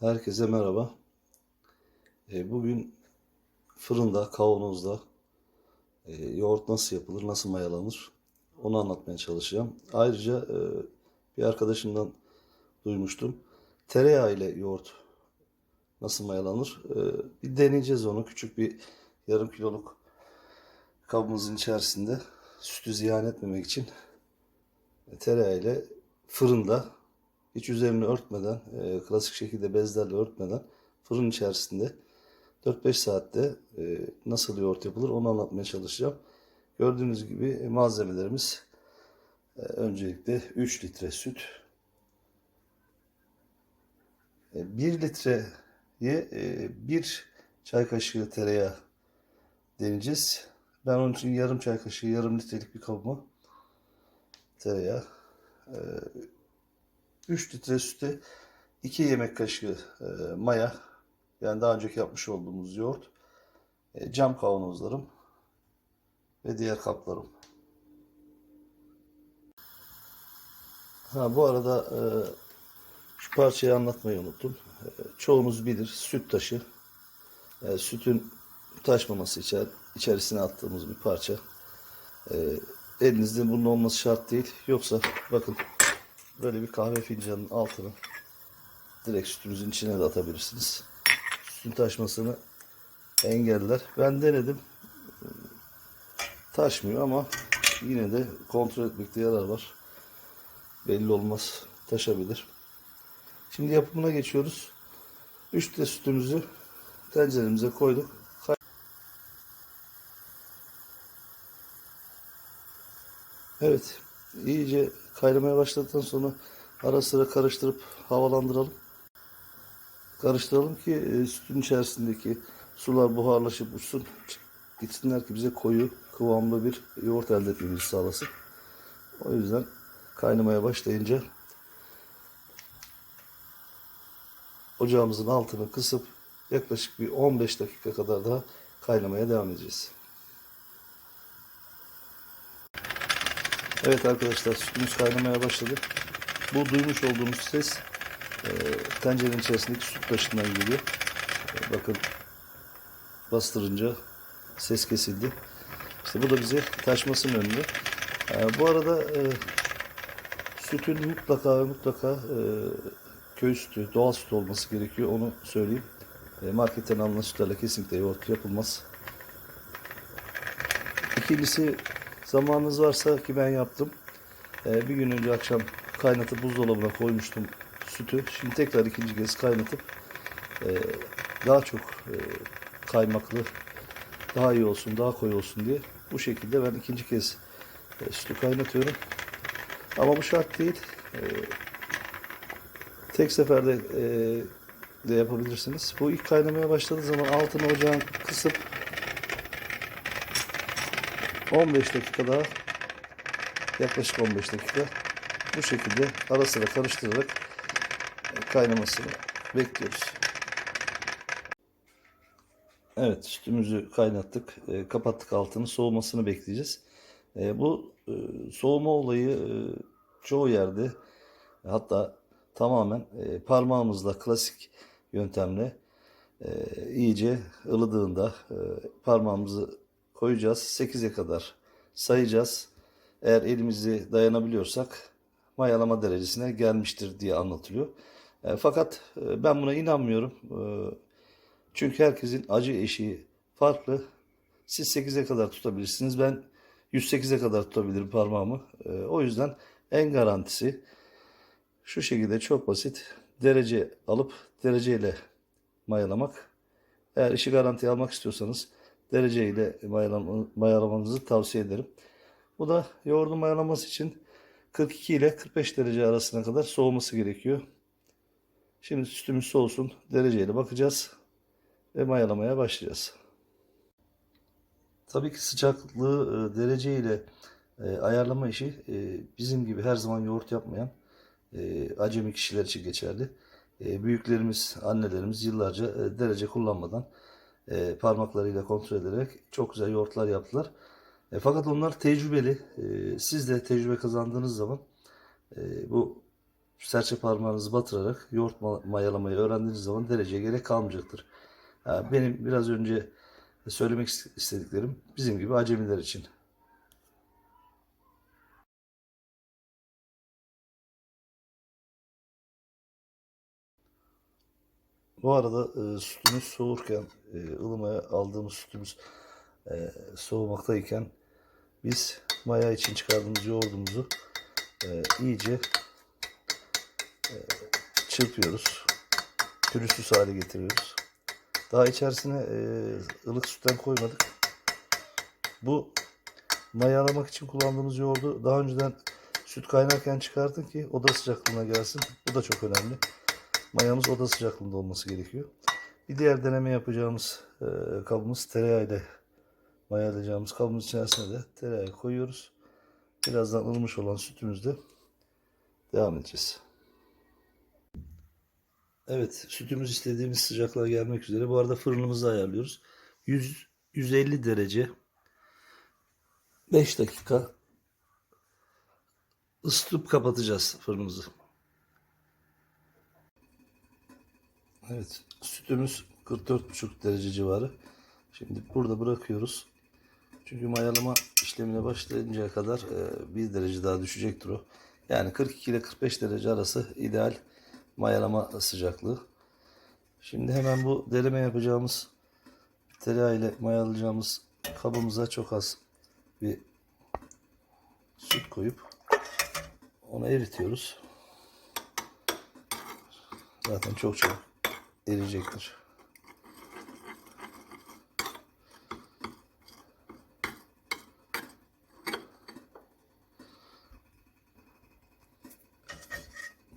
Herkese merhaba. E, bugün fırında, kavanozda e, yoğurt nasıl yapılır, nasıl mayalanır onu anlatmaya çalışacağım. Ayrıca e, bir arkadaşımdan duymuştum. Tereyağı ile yoğurt nasıl mayalanır? Bir deneyeceğiz onu. Küçük bir yarım kiloluk kabımızın içerisinde sütü ziyan etmemek için tereyağı ile fırında hiç üzerini örtmeden, e, klasik şekilde bezlerle örtmeden fırın içerisinde 4-5 saatte e, nasıl yoğurt yapılır onu anlatmaya çalışacağım. Gördüğünüz gibi malzemelerimiz e, öncelikle 3 litre süt, 1 litreye 1 çay kaşığı tereyağı deneyeceğiz. Ben onun için yarım çay kaşığı, yarım litrelik bir kabıma tereyağı 3 litre süte 2 yemek kaşığı e, maya yani daha önceki yapmış olduğumuz yoğurt e, cam kavanozlarım ve diğer kaplarım. Ha bu arada e, şu parçayı anlatmayı unuttum. E, çoğunuz bilir süt taşı. E, sütün taşmaması içer, içerisine attığımız bir parça. E, elinizde bunun olması şart değil. Yoksa bakın böyle bir kahve fincanının altına direkt sütünüzün içine de atabilirsiniz. Sütün taşmasını engeller. Ben denedim. Taşmıyor ama yine de kontrol etmekte yarar var. Belli olmaz. Taşabilir. Şimdi yapımına geçiyoruz. 3 litre sütümüzü tenceremize koyduk. Evet. İyice kaynamaya başladıktan sonra ara sıra karıştırıp havalandıralım. Karıştıralım ki e, sütün içerisindeki sular buharlaşıp uçsun. Gitsinler ki bize koyu, kıvamlı bir yoğurt elde etmemizi sağlasın. O yüzden kaynamaya başlayınca ocağımızın altını kısıp yaklaşık bir 15 dakika kadar daha kaynamaya devam edeceğiz. Evet arkadaşlar sütümüz kaynamaya başladı. Bu duymuş olduğunuz ses e, tencerenin içerisindeki süt taşından geliyor. E, bakın bastırınca ses kesildi. İşte bu da bize taşmasını önlüyor. E, bu arada sütün mutlaka ve mutlaka köy sütü, doğal süt olması gerekiyor. Onu söyleyeyim. Marketten alınan sütlerle kesinlikle yoğurt yapılmaz. İkincisi zamanınız varsa ki ben yaptım. Ee, bir gün önce akşam kaynatıp buzdolabına koymuştum sütü. Şimdi tekrar ikinci kez kaynatıp e, daha çok e, kaymaklı, daha iyi olsun, daha koyu olsun diye bu şekilde ben ikinci kez e, sütü kaynatıyorum. Ama bu şart değil. E, tek seferde e, de yapabilirsiniz. Bu ilk kaynamaya başladığı zaman altını ocağın kısıp 15 dakika daha yaklaşık 15 dakika bu şekilde ara sıra karıştırarak kaynamasını bekliyoruz. Evet sütümüzü kaynattık. E, kapattık altını. Soğumasını bekleyeceğiz. E, bu e, soğuma olayı e, çoğu yerde hatta tamamen e, parmağımızla klasik yöntemle e, iyice ılıdığında e, parmağımızı koyacağız. 8'e kadar sayacağız. Eğer elimizi dayanabiliyorsak mayalama derecesine gelmiştir diye anlatılıyor. E, fakat e, ben buna inanmıyorum. E, çünkü herkesin acı eşiği farklı. Siz 8'e kadar tutabilirsiniz. Ben 108'e kadar tutabilirim parmağımı. E, o yüzden en garantisi şu şekilde çok basit. Derece alıp dereceyle mayalamak. Eğer işi garantiye almak istiyorsanız dereceyle mayalam mayalamanızı tavsiye ederim. Bu da yoğurdun mayalaması için 42 ile 45 derece arasına kadar soğuması gerekiyor. Şimdi sütümüz soğusun. Dereceyle bakacağız. Ve mayalamaya başlayacağız. Tabii ki sıcaklığı e, dereceyle e, ayarlama işi e, bizim gibi her zaman yoğurt yapmayan acemi kişiler için geçerli. Büyüklerimiz, annelerimiz yıllarca derece kullanmadan parmaklarıyla kontrol ederek çok güzel yoğurtlar yaptılar. fakat onlar tecrübeli. siz de tecrübe kazandığınız zaman bu serçe parmağınızı batırarak yoğurt ma- mayalamayı öğrendiğiniz zaman dereceye gerek kalmayacaktır. Ha, benim biraz önce söylemek ist- istediklerim bizim gibi acemiler için. Bu arada e, sütümüz soğurken, e, ılımaya aldığımız sütümüz e, soğumaktayken biz maya için çıkardığımız yoğurdumuzu e, iyice e, çırpıyoruz. Pürüzsüz hale getiriyoruz. Daha içerisine e, ılık sütten koymadık. Bu mayalamak için kullandığımız yoğurdu daha önceden süt kaynarken çıkartın ki oda sıcaklığına gelsin. Bu da çok önemli. Mayamız oda sıcaklığında olması gerekiyor. Bir diğer deneme yapacağımız e, kabımız tereyağıyla mayalayacağımız kabımız içerisine de tereyağı koyuyoruz. Birazdan ılımış olan sütümüzle devam edeceğiz. Evet, sütümüz istediğimiz sıcaklığa gelmek üzere. Bu arada fırınımızı ayarlıyoruz. 100 150 derece 5 dakika ısıtıp kapatacağız fırınımızı. Evet, sütümüz 44,5 derece civarı. Şimdi burada bırakıyoruz. Çünkü mayalama işlemine başlayıncaya kadar e, bir derece daha düşecektir o. Yani 42 ile 45 derece arası ideal mayalama sıcaklığı. Şimdi hemen bu deneme yapacağımız tereyağı ile mayalayacağımız kabımıza çok az bir süt koyup onu eritiyoruz. Zaten çok çok eriyecektir.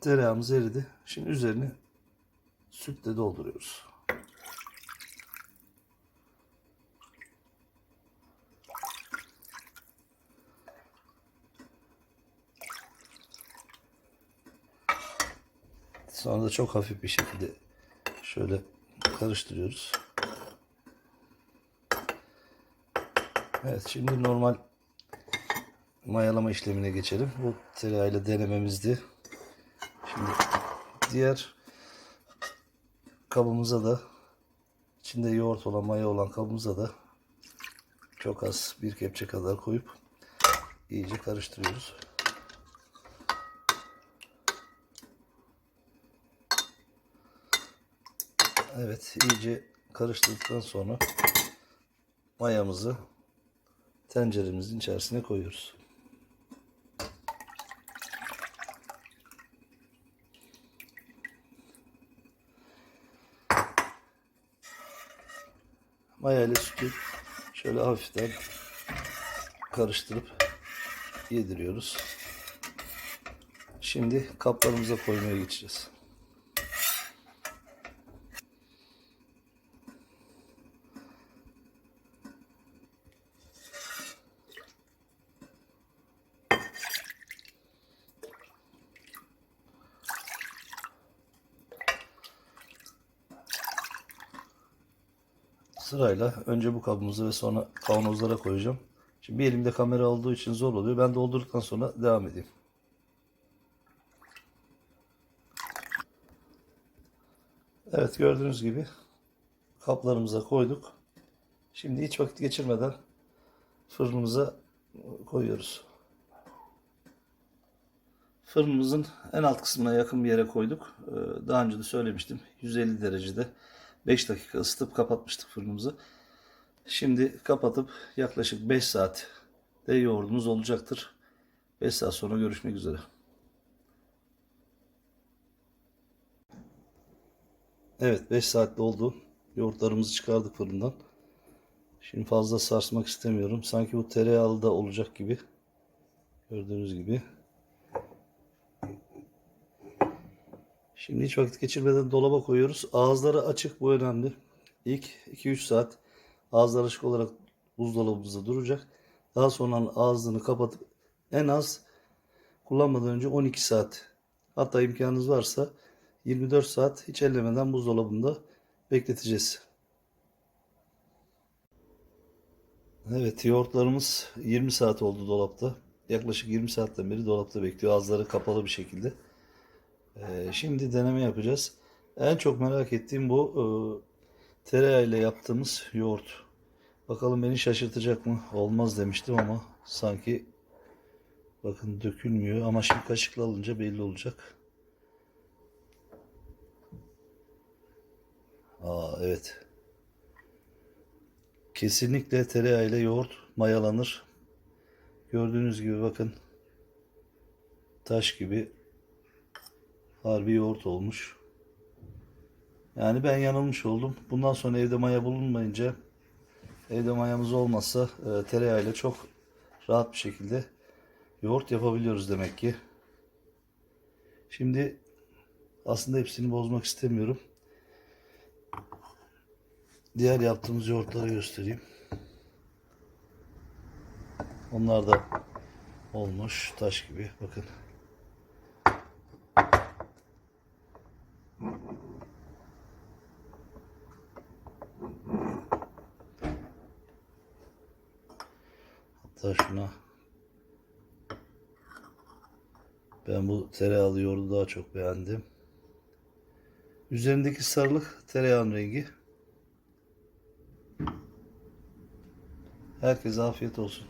Tereyağımız eridi. Şimdi üzerini sütle dolduruyoruz. Sonra da çok hafif bir şekilde şöyle karıştırıyoruz. Evet şimdi normal mayalama işlemine geçelim. Bu tereyağıyla denememizdi. Şimdi diğer kabımıza da içinde yoğurt olan maya olan kabımıza da çok az bir kepçe kadar koyup iyice karıştırıyoruz. Evet iyice karıştırdıktan sonra mayamızı tenceremizin içerisine koyuyoruz. Maya ile sütü şöyle hafiften karıştırıp yediriyoruz. Şimdi kaplarımıza koymaya geçeceğiz. Sırayla önce bu kabımızı ve sonra kavanozlara koyacağım. Şimdi bir elimde kamera olduğu için zor oluyor. Ben doldurduktan sonra devam edeyim. Evet gördüğünüz gibi kaplarımıza koyduk. Şimdi hiç vakit geçirmeden fırınımıza koyuyoruz. Fırınımızın en alt kısmına yakın bir yere koyduk. Ee, Daha önce de söylemiştim. 150 derecede 5 dakika ısıtıp kapatmıştık fırınımızı. Şimdi kapatıp yaklaşık 5 saat de yoğurdumuz olacaktır. 5 saat sonra görüşmek üzere. Evet 5 saatte oldu. Yoğurtlarımızı çıkardık fırından. Şimdi fazla sarsmak istemiyorum. Sanki bu tereyağlı da olacak gibi. Gördüğünüz gibi. Şimdi hiç vakit geçirmeden dolaba koyuyoruz. Ağızları açık bu önemli. İlk 2-3 saat ağızları açık olarak buzdolabımızda duracak. Daha sonra ağzını kapatıp en az kullanmadan önce 12 saat hatta imkanınız varsa 24 saat hiç ellemeden buzdolabında bekleteceğiz. Evet yoğurtlarımız 20 saat oldu dolapta. Yaklaşık 20 saatten beri dolapta bekliyor. Ağızları kapalı bir şekilde. Ee, şimdi deneme yapacağız. En çok merak ettiğim bu e, tereyağıyla yaptığımız yoğurt. Bakalım beni şaşırtacak mı? Olmaz demiştim ama sanki bakın dökülmüyor ama şimdi kaşıkla alınca belli olacak. Aa evet. Kesinlikle tereyağıyla yoğurt mayalanır. Gördüğünüz gibi bakın taş gibi harbi yoğurt olmuş. Yani ben yanılmış oldum. Bundan sonra evde maya bulunmayınca evde mayamız olmazsa e, tereyağıyla çok rahat bir şekilde yoğurt yapabiliyoruz demek ki. Şimdi aslında hepsini bozmak istemiyorum. Diğer yaptığımız yoğurtları göstereyim. Onlar da olmuş taş gibi. Bakın. Hatta şuna ben bu tereyağlı yoğurdu daha çok beğendim. Üzerindeki sarılık tereyağın rengi. Herkese afiyet olsun.